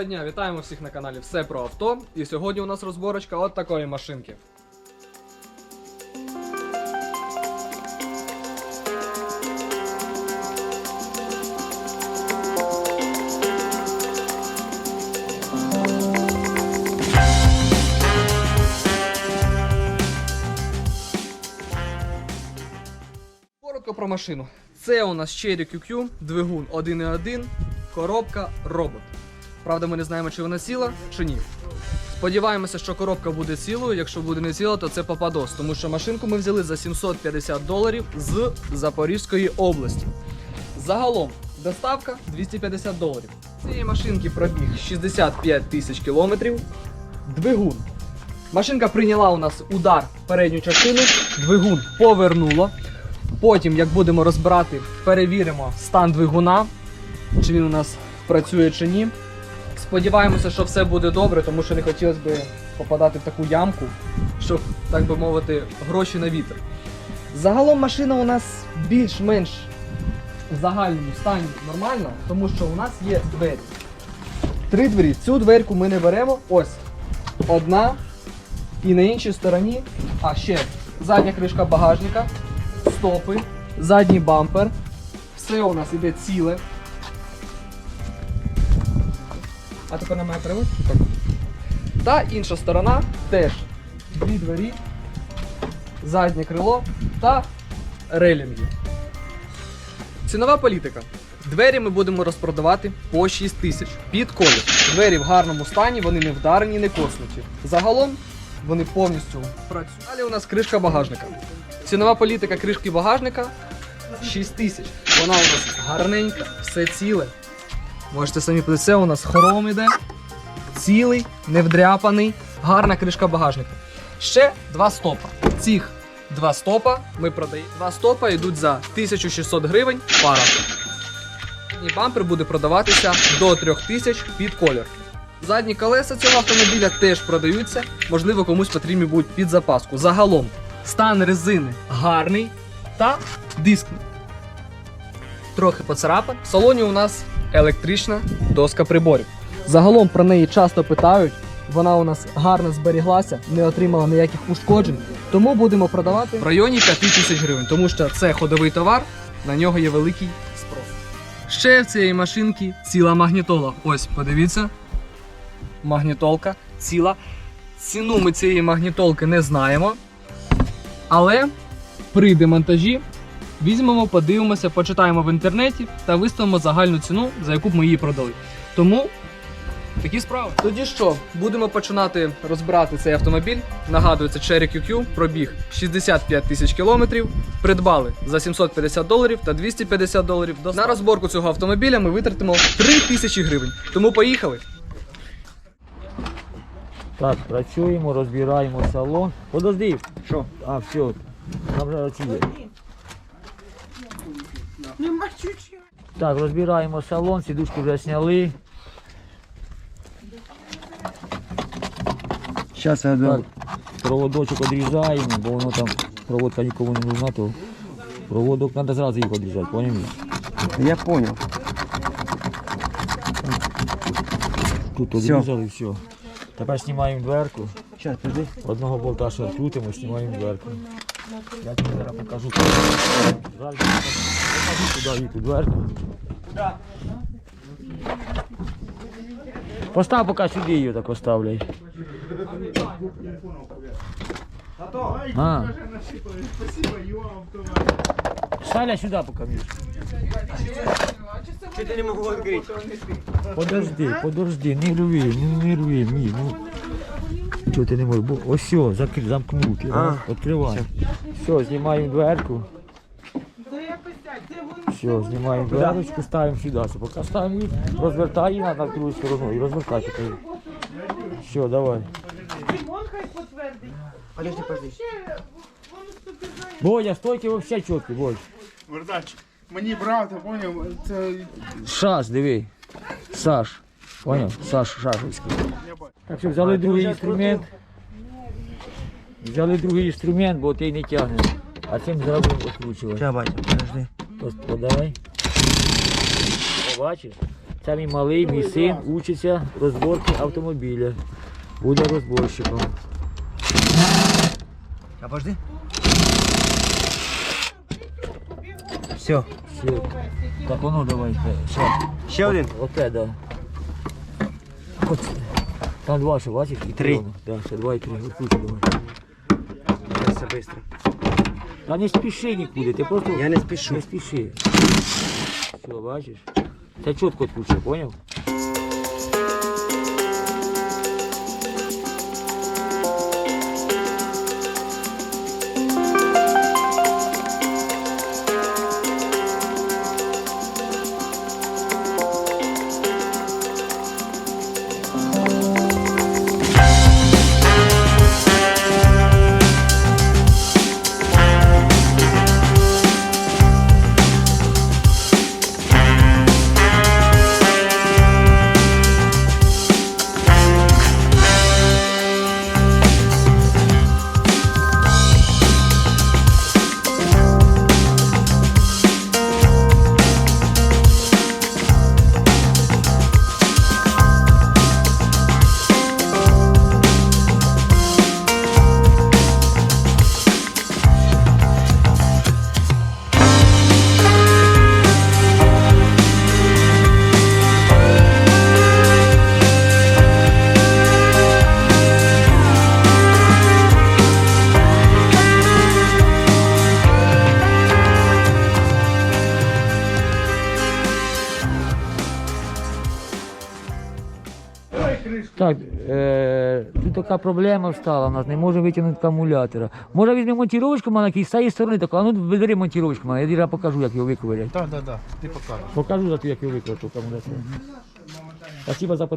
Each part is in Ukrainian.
Доброго дня, вітаємо всіх на каналі Все про авто. І сьогодні у нас розборочка от такої машинки. Коротко про машину. Це у нас Cherry QQ, двигун 1.1, коробка робот. Правда, ми не знаємо, чи вона ціла, чи ні. Сподіваємося, що коробка буде цілою. Якщо буде не ціла, то це попадос, тому що машинку ми взяли за 750 доларів з Запорізької області. Загалом доставка 250 доларів. Цієї машинки пробіг 65 тисяч кілометрів. Двигун. Машинка прийняла у нас удар передню частину, двигун повернуло. Потім, як будемо розбирати, перевіримо стан двигуна, чи він у нас працює чи ні. Сподіваємося, що все буде добре, тому що не хотілося б попадати в таку ямку, щоб, так би мовити, гроші на вітер. Загалом машина у нас більш-менш в загальному стані нормальна, тому що у нас є двері. Три двері. Цю дверку ми не беремо. Ось одна. І на іншій стороні, а ще задня кришка багажника, стопи, задній бампер. Все у нас іде ціле. А тепер на мене переводь. Та інша сторона теж дві двері, заднє крило та релінги. Цінова політика. Двері ми будемо розпродавати по 6 тисяч під колір. Двері в гарному стані, вони не вдарені, не коснуті. Загалом вони повністю працюють. Далі у нас кришка багажника. Цінова політика кришки багажника 6 тисяч. Вона у нас гарненька, все ціле. Можете самі подивитися, у нас хром іде. Цілий, невдряпаний, гарна кришка багажника. Ще два стопа. Цих два стопа ми продаємо. Два стопа йдуть за 1600 гривень пара. І бампер буде продаватися до 3000 під колір. Задні колеса цього автомобіля теж продаються, можливо, комусь потрібні будуть під запаску. Загалом, стан резини гарний та диск трохи поцарапан. В салоні у нас електрична доска приборів. Загалом про неї часто питають. Вона у нас гарно зберіглася, не отримала ніяких ушкоджень. Тому будемо продавати в районі 5 тисяч гривень, тому що це ходовий товар, на нього є великий спрос. Ще в цієї машинки ціла магнітола. Ось, подивіться. Магнітолка ціла. Ціну ми цієї магнітолки не знаємо. Але при демонтажі Візьмемо, подивимося, почитаємо в інтернеті та виставимо загальну ціну, за яку б ми її продали. Тому такі справи. Тоді що, будемо починати розбирати цей автомобіль. Нагадую, це Cherry QQ, пробіг 65 тисяч кілометрів. Придбали за 750 доларів та 250 доларів. На розборку цього автомобіля ми витратимо 3 тисячі гривень. Тому поїхали. Так, працюємо, розбираємо салон. Подожди. Що? А, все. Там вже оці є. Нема чуть-чуть. Так, розбираємо салон, сідушку вже зняли. Сейчас я Так, дам. проводочок відрізаємо, бо воно там проводка нікому не нужна, то проводок треба зразу їх відрізати, поняв? Я понял. Тут відрізали, все. Тепер знімаємо дверку. Сейчас, подожди. Одного болта ще відкрутимо, знімаємо дверку. Я тобі зараз покажу. Зараз покажу туди ту дверку. Постав поки сюди її так оставляй. А. Ставля сюди поки Міш. Что-то не могу открыть. Подожди, подожди, не рви, не, не рви, мій, ну. Чого ти не можеш? Бо ось все, закрив, замкнути. А, Відкривай. Все, знімаємо дверку. Все, знімаємо дверочку, ставимо сюди. Все, Поки ставимо її, розвертай її на другу сторону і розвертай поки. Все, давай. Димон хай потвердить. Подожди, подожди. Ще воно собі знає. Боя, стойки взагалі чіткі, Бодь. Вердач, мені брати, поняв, це Саш, диви. Саш. Поняв? Саш Шашівський. Так що взяли другий інструмент. Взяли другий інструмент, бо ти не тягне. А цим зробимо відкручувати. Сейчас, батя, подожди. Ось подай. Побачиш? Це мій малий, мій син учиться розборки автомобіля. Буде розборщиком. А подожди. Все. Все. Так, воно давайте. Ще. Ще один. Оте, да. От. Там два, що бачиш? І Три. воно. Да, ще два і три. Тут, давай. Все быстро. Та не спіши нікуди, ти просто Я не спішу. не спіши. Все, бачиш? Це чітко тут, поняв? Така проблема встала у нас, не може витягнути акумулятора. Може візьмемо монтіровочку маленький з цієї сторони, таку, а ну вибери монтіровочку мене, я зараз покажу, як його виковиряти. Так, так, так. Ти покажеш. Покажу за те, як його виковиряти акумулятор. Спасибо за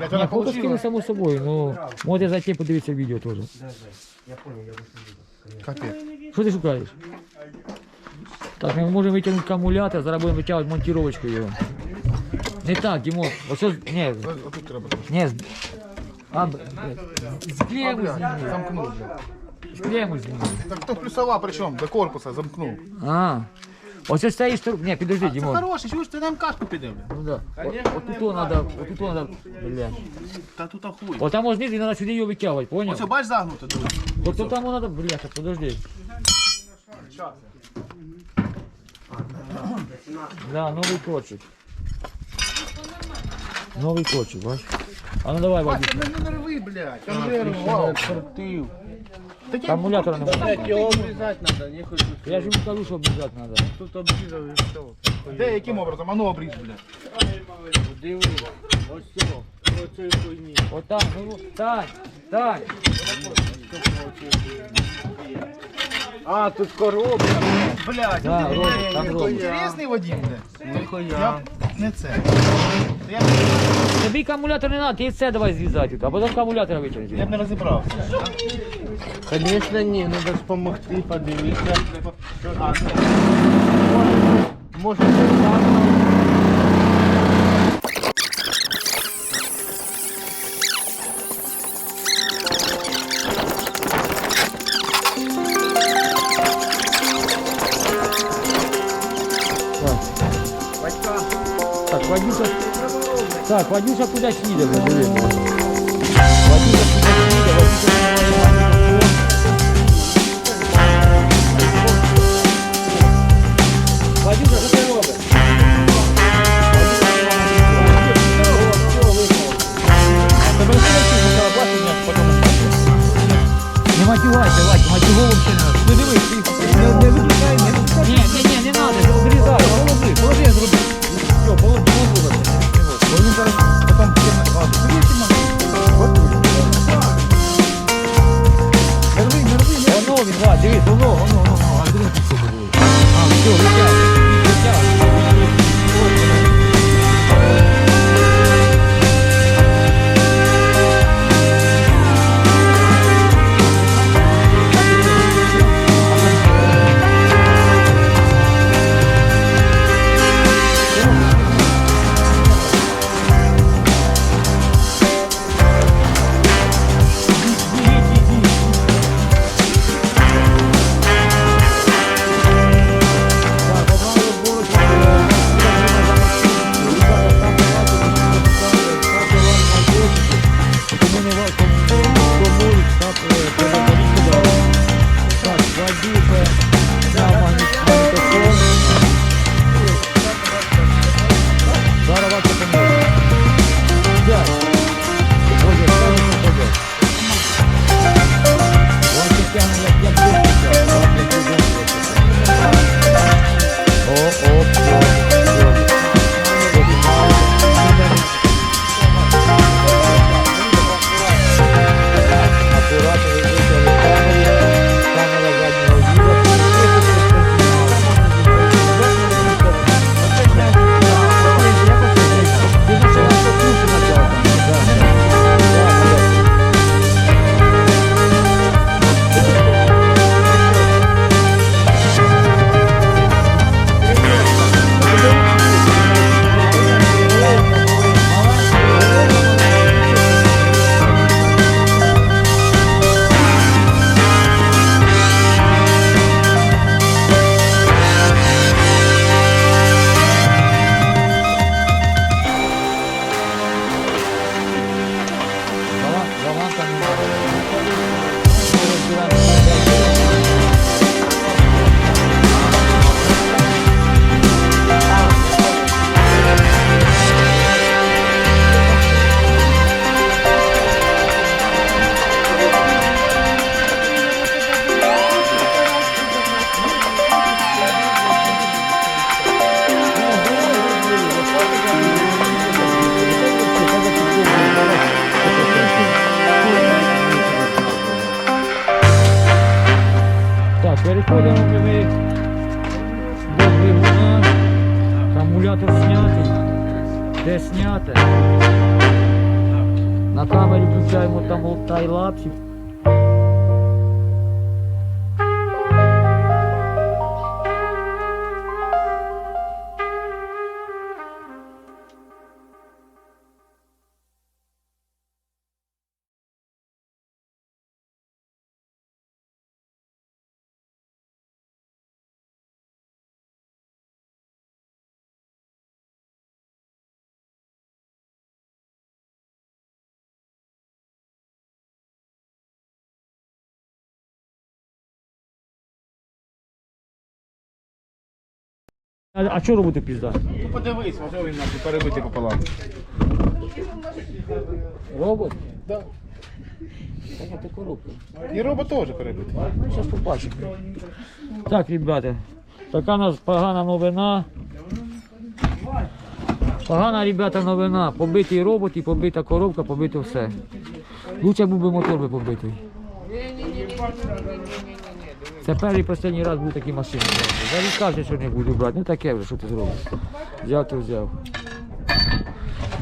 Ні, вона фото скину само собою, ну можете зайти подивитися відео теж. Капець. Що ти шукаєш? Так, ми можемо витягнути акумулятор, зараз будемо витягувати монтіровочку його. Не так, Дімо, ось ось, ні, Отут треба. ні, з- а, б- з клему зніми, Замкнув, блядь. з клему зніми. Так хто плюсова, причому, до корпуса замкнув. А, ось ось цієї сторони, ні, підожди, Це Дімо. хороший, чуєш, ти на МКшку піде, бля. Ну да, О- отут то надо, отут то надо, бля. Та тут ахуй. От там ось знизу, і треба сюди його витягувати, поняв? Оце бач загнуто, диви. Тобто там надо, бляха, подожди. Да, новий корчик. Новий корчик, бачиш? А ну давай, Вадик. Це не нерви, блядь. Конвейер вау. Такі Акумулятора немає. Його обрізати треба, не хочу. Я ж йому кажу, що обіжати треба. Тут обрізав і все. Де, яким образом? А ну обріж, блядь. Диви, ось цього, оцеї хуйні. Отак, ну, Тань, Тань. А, тут коробка. Блядь, Да, ну ти, Ром, блядь, там який Ром. інтересний Вадим, блядь. Я Ніхуя. б не це. Я б, Тобі акумулятор не треба, ти це давай зв'язати, а потім акумулятора я б не розібрався. Звісно, ні, треба допомогти, подивитися. Може, це саме. Так, Вадюша, так, Вадюша кудись їде вже, диви. Вадюша кудись їде, Вадюша. Вадюша, що ти робиш? Все, тебе не почала бачити, як потім Не матюгайся, Вадь, матюгов вообще не надо. Ну дивись, не, не виключай, не виключай. Рви, не рви. Воно він, Вадь, дивись, воно, воно, воно, а дивись, що подивись. А, все, витягуй, витягуй. Включаємо там А, а що робити пізда? Ну подивись, може він нахуй перебити пополам. Робот? Так. Так, це коробка. І робот теж перебити. Зараз побачимо. Так, ребята, така у нас погана новина. Погана, ребята, новина. Побитий робот і побита коробка, побито все. Лучше був би мотор би побитий. Це перший і останній раз був такі машини. Зарікався, що не буду брати. Ну таке вже, що ти зробиш. Взяв, то взяв.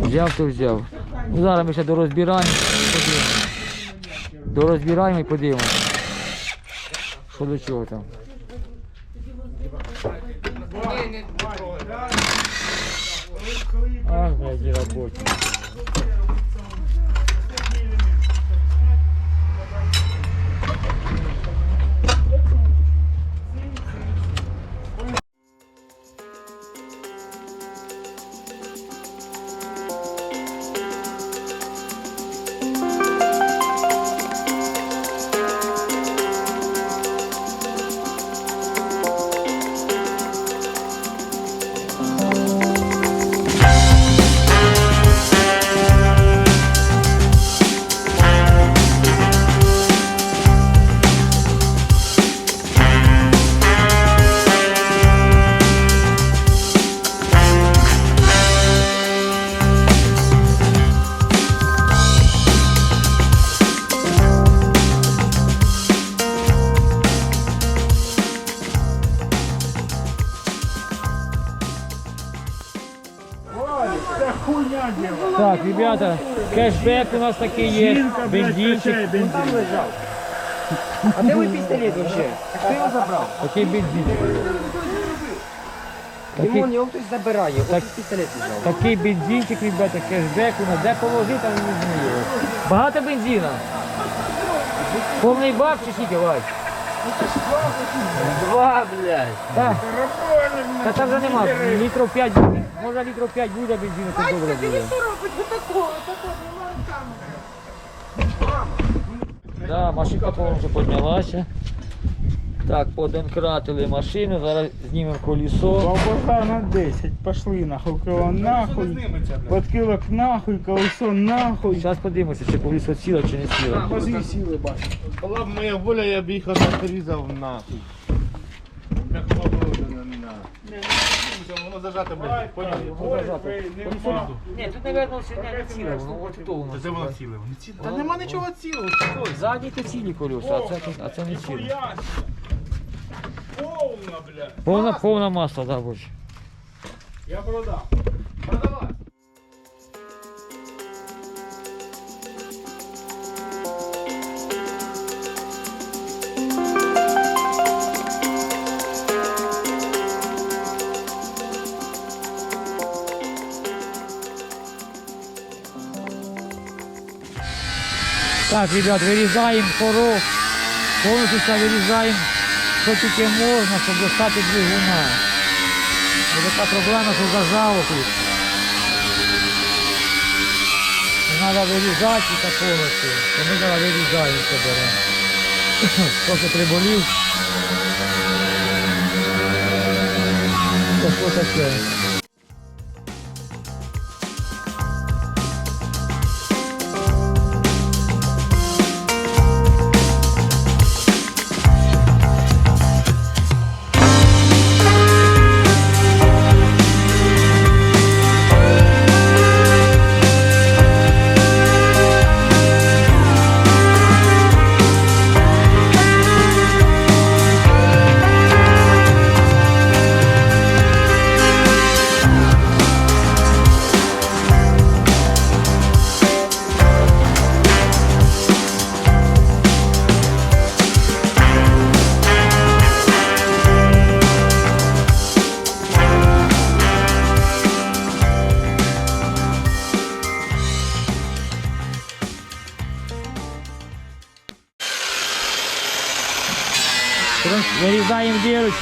Взяв, то взяв. Ну, зараз ми ще дорозбираємо. подивимось. Дорозбираємо і подивимося. Що до чого там? Ах, блядь, і кешбек у нас такий є, бензинчик. А де ви пістолет вообще? Хто його забрав? Такий бензин. Такий, Димон, його хтось забирає. Так. Ось пістолет взяв. такий бензинчик, ребята, кешбек у нас. Де положити, там не знаю. Багато бензина? Повний бак чи скільки, Вась? Два, блядь. Так. Та там вже нема, літрів 5, може літрів 5 буде бензину, то добре Батько, буде. диви, що робить? Отакого, отакого, Да, машинка повністю піднялася. Так, поденкратили машину, зараз знімемо колесо. Бабаха на 10, пошли нахуй, коло нахуй, подкилок нахуй, колесо нахуй. Зараз подивимося, чи колесо ціле, чи не ціле. Позі сіли бачу. Була б моя воля, я б їх отак нахуй. Як. Воно зажате, блядь, поняв? Ні, тут, мабуть, сьогодні не ціле, воно от то воно. Це воно ціле, воно ціле. Та нема нічого цілого, Задні то цілі колеса, а це, а це не ціле. Повна, блядь. Повна, повна маса, да, боже. Я продав. Так, ребят, вирізаємо порог, повністю вирізаємо, що тільки можна, щоб достати двигуна. Бо така проблема, що зажало тут. Треба вирізати і так повністю. То ми зараз вирізаємо це беремо. Трохи приболів. Що таке?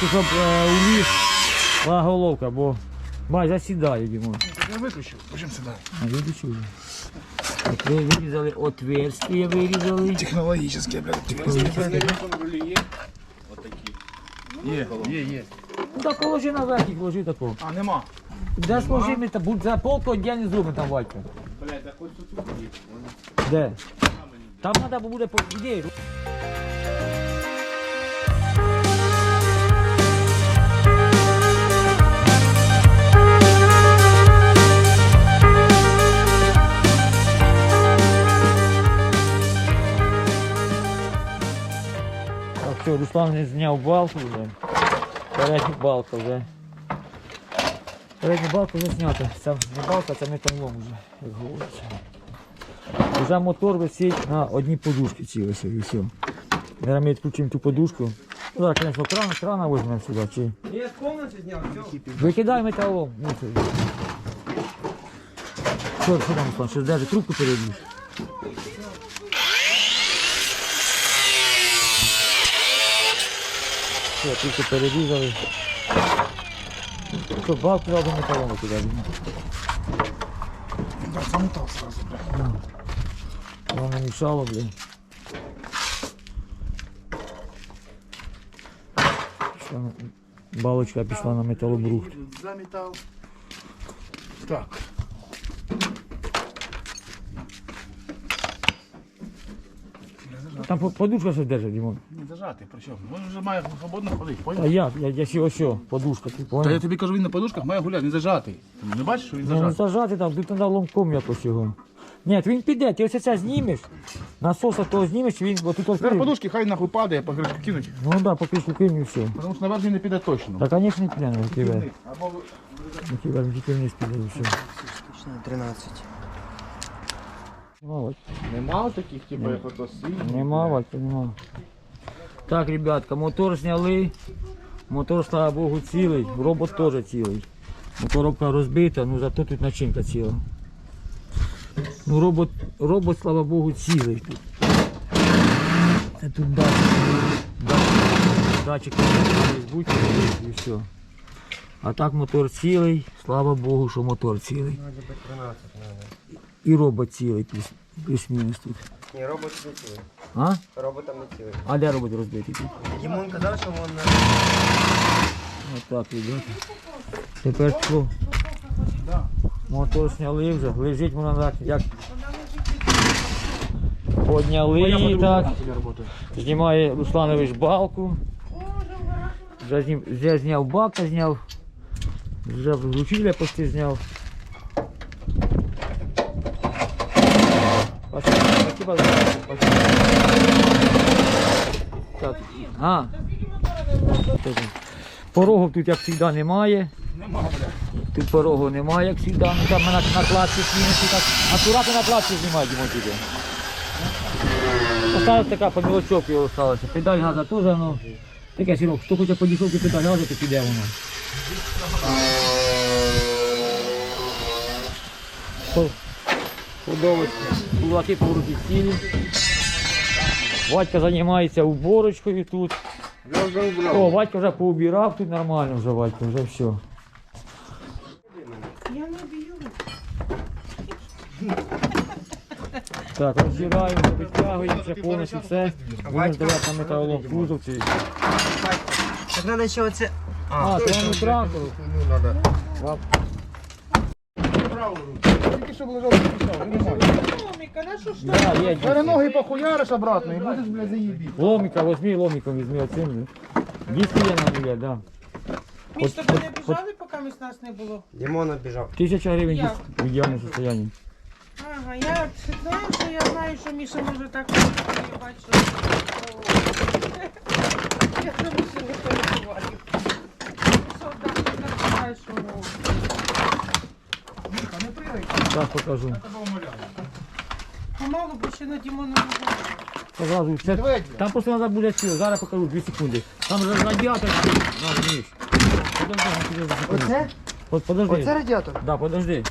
Вирізаємо щоб е, уліз головка, бо бай, засідає, Дімон. Я виключив, потім сюди. А уже. От ви вирізали отверстие, вирізали. Технологічне, блядь. Є, є, є. Ну так положи наверх і положи такого. А, нема. Де сложи ми там, будь за полку одягни зробимо там Валька. Блядь, так ось тут є. Де? Там треба буде по ідеї. Все, Руслан не зняв балку вже. Передня балка вже. Передня балка вже знята. Це не балка, це металлом вже, як говориться. Вже мотор висить на одній подушці цілий і все. Зараз ми відключимо ту подушку. Ну, так, звісно, кран, крана візьмемо сюди. Чи... Я з комнати зняв, все. Викидай металом. мусор. Що, що там, Руслан, що держи трубку передніш? Все, тільки перерізали. Що, балку зразу металом викидай. Да, замотав сразу, блядь. Воно не мішало, блін. Пішла на- Балочка пішла на металобрухт. Замітав. Так. Там по- подушка ще держить, Дімон. Не зажатий, при чому? Він вже має свободно ходити, А поняв? як? Я, я ще ось що, подушка, ти Та я понял? тобі кажу, він на подушках має гуляти, він зажатий. Ти не бачиш, що він Ну, не зажатий? зажати там, тут треба ломком якось його. Ні, він піде, ти ось це знімеш, насоса того знімеш, він отут Тепер відкриє. подушки хай нахуй падає, по кришку кинуть. Ну так, да, поки кинь і все. Тому що наверх він не піде точно. Та, звісно, не піде, не піде. Або Не тільки вниз піде і все. 13. Нема, Вадь. Нема таких, типу, як ото синій. Нема. Так, ребятка, мотор зняли. Мотор, слава Богу, цілий, робот теж цілий. Моторовка розбита, ну зато тут начинка ціла. Ну робот, робот, слава Богу, цілий тут. Це тут датчик. Датчик, датчик і все. А так мотор цілий, слава Богу, що мотор цілий. І робот цілий, плюс- плюс-мінус тут. Ні, робот не цілий. А? Роботом не цілий. А де робот розбитий тут? Дімон казав, що він Отак, ребята. Тепер що? Мотор зняли вже, лежить вона так, як подняли так. Знімає Русланович балку. Вже, зняв бака, зняв. Вже глушителя почти зняв. Спасибо. Так. А. Порогів тут, як завжди, немає. Тут порогу немає, як завжди. Ну, там на, на кладці так. Акуратно на кладці знімай, Дімон, тільки. Осталась така по мілочок його осталося. Педаль газа теж, ну. Таке сірок, хто хоче по дешевці педаль газа, то піде воно. По- Подовочки, кулаки поруки цілі. Вадька займається уборочкою тут. О, Вадька вже поубирав, тут нормально вже Вадька, вже все. Я не б'ю. Так, розбираємо, підтягуємо, ще повністю все. Будемо здавати на металолом кузов. цей. Так треба ще оце. А, то воно трактору. Тільки щоб лежав. Ломіка, на що ж Да, є, Зараз ноги похуяриш обратно і будеш, блядь, заїбі. Ломика, возьми ломиком, візьми оцим. Диски є на є, да. Між тобі не біжали, поки між нас не було? Дімон обіжав. Тисяча гривень Як? диск в ідеальному состоянии. Ага, я знаю, що я знаю, що Міша може так я бачу. Я про Мішу не переживаю. Солдат, ти так знаєш, що Зараз покажу. помалу, бо ще на Дімону не було. Сразу, це, там просто треба буде сіло. Зараз покажу 2 секунди. Там же радіатор. На, Міш. Подожди. Оце? Под- Подожди. Оце радіатор? Да, подожди.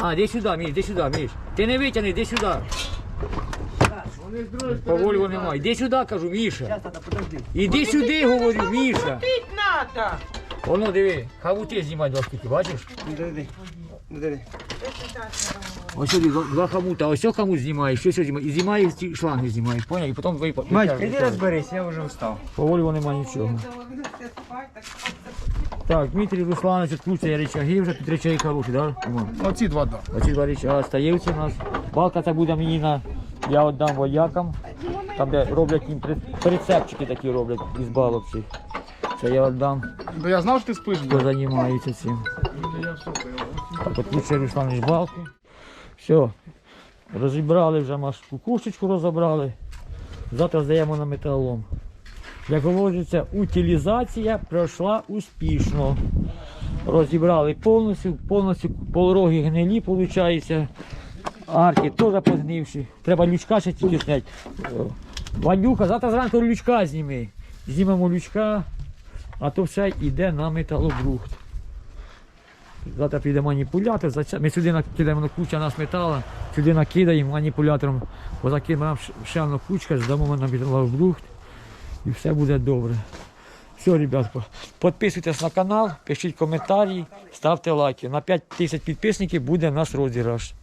А, иди сюда, Миш, иди сюда, Миш. Ты не вытяни, иди сюда. Вони з другої Поволі вони немає. Іди сюди, кажу, Міша. Зараз, подожди. Іди сюди, говорю, Міша. Надо. Воно диви, хавути знімай два штуки, бачиш? Диви. Ось сюди два- хомута, ось цього хомут знімаєш, що сюди знімаєш. І знімаєш ці шланги знімаєш, поняв? І потім ви Батько, іди розберись, я вже встав. Поволі вони немає нічого. Так, Дмитрій Русланович відкручує речаги, вже тут речаги хороші, так? Да? Оці два, да. Оці два речага стаєвці у нас. Балка це буде мені на. Я віддам воякам. Там, де роблять їм при- прицепчики такі роблять із балок цих. Це я віддам, Да я знав, що ти спиш, хто блядь. займається цим. Я все понял. Так, Русланович балку. Все. Розібрали вже маш кукушечку розібрали. Завтра здаємо на металолом. Як говориться, утилізація пройшла успішно. Розібрали повністю, повністю полороги гнилі, виходить. Арки теж позгнивші. Треба лючка ще тільки зняти. Ванюха, завтра зранку лючка зніми. Знімемо лючка, а то все йде на металобрухт. Завтра піде маніпулятор, ми сюди накидаємо на куча нас метала, сюди накидаємо маніпулятором, позакидаємо ще одну кучка, здамо на металобрухт і все буде добре. Все, ребятко, підписуйтесь на канал, пишіть коментарі, ставте лайки. На 5 тисяч підписників буде наш розіграш.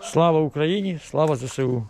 Слава Україні, слава ЗСУ!